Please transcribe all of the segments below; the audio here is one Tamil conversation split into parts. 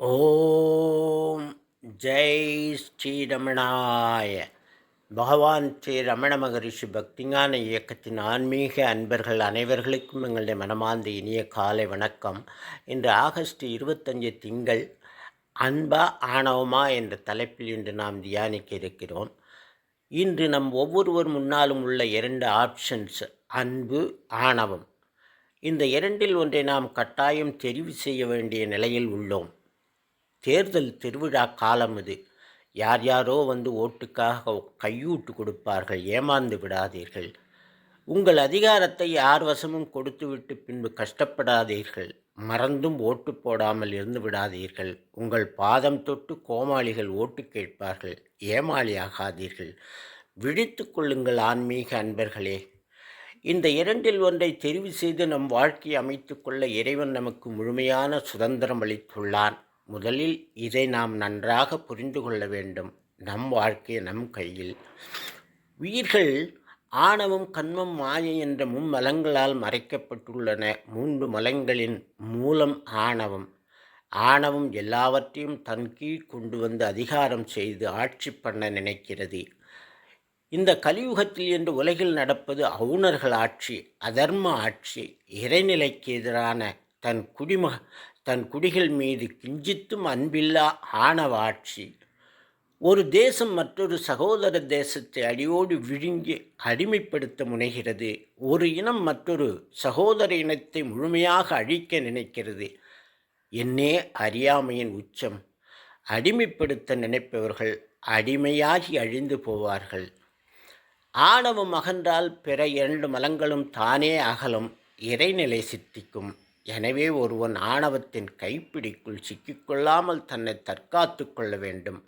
ஓம் ஜெய் ஸ்ரீரமணாய. பகவான் ஸ்ரீ ரமண மகரிஷி பக்திஞான இயக்கத்தின் ஆன்மீக அன்பர்கள் அனைவர்களுக்கும் எங்களுடைய மனமார்ந்த இனிய காலை வணக்கம். இன்று ஆகஸ்ட் இருபத்தஞ்சு திங்கள் அன்பா ஆணவமா என்ற தலைப்பில் இன்று நாம் தியானிக்க இருக்கிறோம். இன்று நம் ஒவ்வொருவர் முன்னாலும் உள்ள இரண்டு ஆப்ஷன்ஸ் அன்பு ஆணவம். இந்த இரண்டில் ஒன்றை நாம் கட்டாயம் தெரிவு செய்ய வேண்டிய நிலையில் உள்ளோம். தேர்தல் திருவிழா காலம் இது. யார் யாரோ வந்து ஓட்டுக்காக கையூட்டு கொடுப்பார்கள் ஏமாந்து விடாதீர்கள். உங்கள் அதிகாரத்தை யார் வசமும் கொடுத்துவிட்டு பின்பு கஷ்டப்படாதீர்கள். மறந்தும் ஓட்டு போடாமல் இருந்து விடாதீர்கள். உங்கள் பாதம் தொட்டு கோமாளிகள் ஓட்டு கேட்பார்கள் ஏமாளியாகாதீர்கள் விழித்து கொள்ளுங்கள் ஆன்மீக அன்பர்களே. இந்த இரண்டில் ஒன்றை தெரிவு செய்து நம் வாழ்க்கையை அமைத்துக்கொள்ள இறைவன் நமக்கு முழுமையான சுதந்திரம் அளித்துள்ளான். முதலில் இதை நாம் நன்றாக புரிந்து கொள்ள வேண்டும் நம் வாழ்க்கை நம் கையில். உயிர்கள் ஆணவம் கண்மம் மாயை என்ற மும்மலங்களால் மறைக்கப்பட்டுள்ளன. மூன்று மலங்களின் மூலம் ஆணவம். ஆணவம் எல்லாவற்றையும் தன் கீழ் கொண்டு வந்து அதிகாரம் செய்து ஆட்சி பண்ண நினைக்கிறது. இந்த கலியுகத்தில் என்று உலகில் நடப்பது அவுணர்கள் ஆட்சி அதர்ம ஆட்சி இறைநிலைக்கு எதிரான தன் குடிமக தன் குடிகள் மீது கிஞ்சித்தும் அன்பில்லா ஆணவ ஆட்சி. ஒரு தேசம் மற்றொரு சகோதர தேசத்தை அடியோடு விழுங்கி அடிமைப்படுத்த முனைகிறது. ஒரு இனம் மற்றொரு சகோதர இனத்தை முழுமையாக அழிக்க நினைக்கிறது. என்னே அறியாமையின் உச்சம். அடிமைப்படுத்த நினைப்பவர்கள் அடிமையாகி அழிந்து போவார்கள். ஆணவம் அகன்றால் பிற இரண்டு மலங்களும் தானே அகலும் இறைநிலை சித்திக்கும். எனவே ஒருவன் ஆணவத்தின் கைப்பிடிக்குள் சிக்கிக்கொள்ளாமல் தன்னை தற்காத்து கொள்ள வேண்டும்.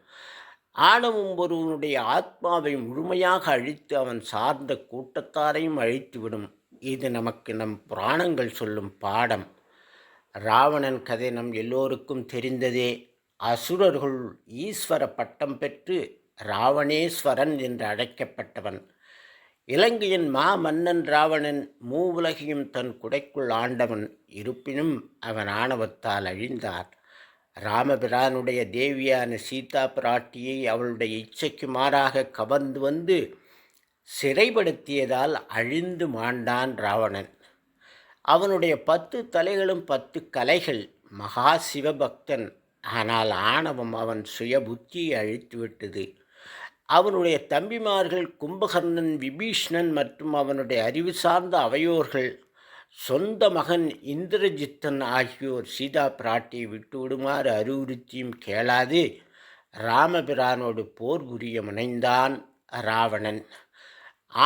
ஆணவம் ஒருவனுடைய ஆத்மாவை முழுமையாக அழித்து அவன் சார்ந்த கூட்டத்தாரையும் அழித்துவிடும். இது நமக்கு நம் புராணங்கள் சொல்லும் பாடம். ராவணன் கதை நம் எல்லோருக்கும் தெரிந்ததே. அசுரர்கள் ஈஸ்வர பட்டம் பெற்று ராவணேஸ்வரன் என்று அழைக்கப்பட்டவன். இலங்கையின் மா மன்னன் ராவணன் மூவுலகையும் தன் குடைக்குள் ஆண்டவன் இருப்பினும் அவன் ஆணவத்தால் அழிந்தார். ராமபிரானுடைய தேவியான சீதா பிராட்டியை அவளுடைய இச்சைக்கு மாறாக கவர்ந்து வந்து சிறைப்படுத்தியதால் அழிந்து மாண்டான் ராவணன். அவனுடைய பத்து தலைகளும் பத்து கலைகள் மகா சிவபக்தன். ஆனால் ஆணவம் அவன் சுய புத்தியை அழித்துவிட்டது. அவனுடைய தம்பிமார்கள் கும்பகர்ணன் விபீஷ்ணன் மற்றும் அவனுடைய அறிவு சார்ந்த அவையோர்கள் சொந்த மகன் இந்திரஜித்தன் ஆகியோர் சீதா பிராட்டியை விட்டுவிடுமாறு அறிவுறுத்தியும் கேளாது. ராமபிரானோடு போர் புரிய முனைந்தான் ராவணன்.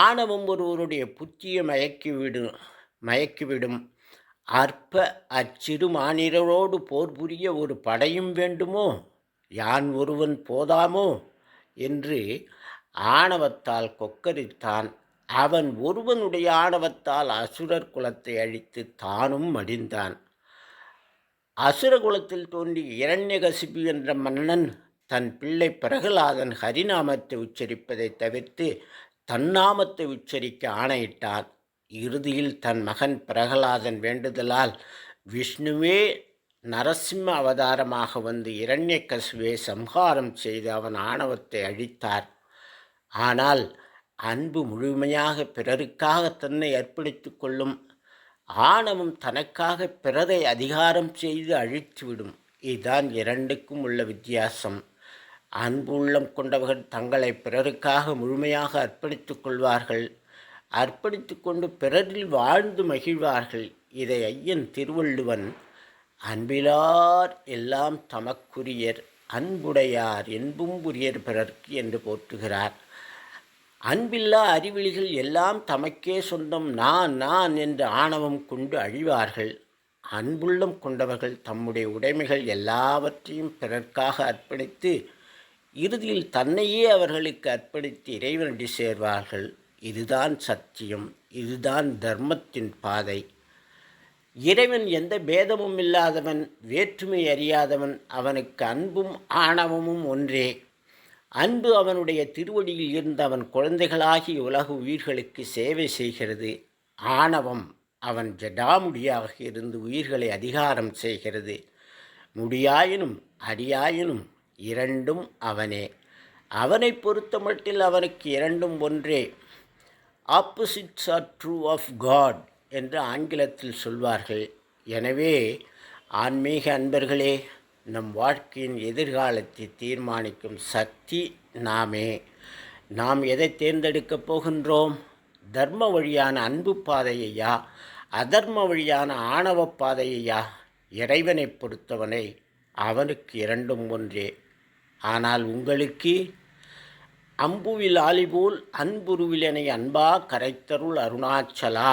ஆணவம் ஒருவருடைய புத்தியை மயக்கிவிடும் மயக்கிவிடும் அற்ப அச்சிறு மாநிலரோடு போர் புரிய ஒரு படையும் வேண்டுமோ? யான் ஒருவன் போதாமோ? என்று ஆணவத்தால் கொக்கரித்தான். அவன் ஒருவனுடைய ஆணவத்தால் அசுரர் குலத்தை அழித்து தானும் மடிந்தான். அசுர குலத்தில் தோன்றி இரண்யகசிபு என்ற மன்னன் தன் பிள்ளை பிரகலாதன் ஹரிநாமத்தை உச்சரிப்பதை தவிர்த்து தன்னாமத்தை உச்சரிக்க ஆணையிட்டான். இறுதியில் தன் மகன் பிரகலாதன் வேண்டுதலால் விஷ்ணுவே நரசிம்ம அவதாரமாக வந்து இரண்யக்கசுவை சம்ஹாரம் செய்து அவன் ஆணவத்தை அழித்தார். ஆனால் அன்பு முழுமையாக பிறருக்காக தன்னை அர்ப்பணித்து கொள்ளும் ஆணவம் தனக்காக பிறரை அதிகாரம் செய்து அழித்துவிடும். இதுதான் இரண்டுக்கும் உள்ள வித்தியாசம். அன்பு உள்ளம் கொண்டவர்கள் தங்களை பிறருக்காக முழுமையாக அர்ப்பணித்து கொள்வார்கள். அர்ப்பணித்து கொண்டு பிறரில் வாழ்ந்து மகிழ்வார்கள். இதை ஐயன் திருவள்ளுவன் அன்பிலார் எல்லாம் தமக்குரியர் அன்புடையார் என்பும் புரியர் பிறர்க்கு என்று போற்றுகிறார். அன்பில்லா அறிவிலிகள் எல்லாம் தமக்கே சொந்தம் நான் நான் என்று ஆணவம் கொண்டு அழிவார்கள். அன்புள்ளம் கொண்டவர்கள் தம்முடைய உடைமைகள் எல்லாவற்றையும் பிறர்க்காக அர்ப்பணித்து இறுதியில் தன்னையே அவர்களுக்கு அர்ப்பணித்து இறைவனடி சேர்வார்கள். இதுதான் சத்தியம் இதுதான் தர்மத்தின் பாதை. இறைவன் எந்த பேதமும் இல்லாதவன் வேற்றுமை அறியாதவன் அவனுக்கு அன்பும் ஆணவமும் ஒன்றே. அன்பு அவனுடைய திருவடியில் இருந்த அவன் குழந்தைகளாகி உலக உயிர்களுக்கு சேவை செய்கிறது. ஆணவம் அவன் ஜடாமுடியாக இருந்து உயிர்களை அதிகாரம் செய்கிறது. முடியாயினும் அடியாயினும் இரண்டும் அவனே. அவனை பொறுத்தமட்டில் அவனுக்கு இரண்டும் ஒன்றே. Opposites are true of God என்று ஆங்கிலத்தில் சொல்வார்கள். எனவே ஆன்மீக அன்பர்களே நம் வாழ்க்கையின் எதிர்காலத்தை தீர்மானிக்கும் சக்தி நாமே. நாம் எதை தேர்ந்தெடுக்கப் போகின்றோம்? தர்ம வழியான அன்பு பாதையையா? அதர்ம வழியான ஆணவ பாதையையா? இறைவனை பொறுத்தவனை அவனுக்கு இரண்டும் ஒன்றே. ஆனால் உங்களுக்கு? அம்புவில் ஆலிபோல் அன்புருவில் என அன்பா கரைத்தருள் அருணாச்சலா?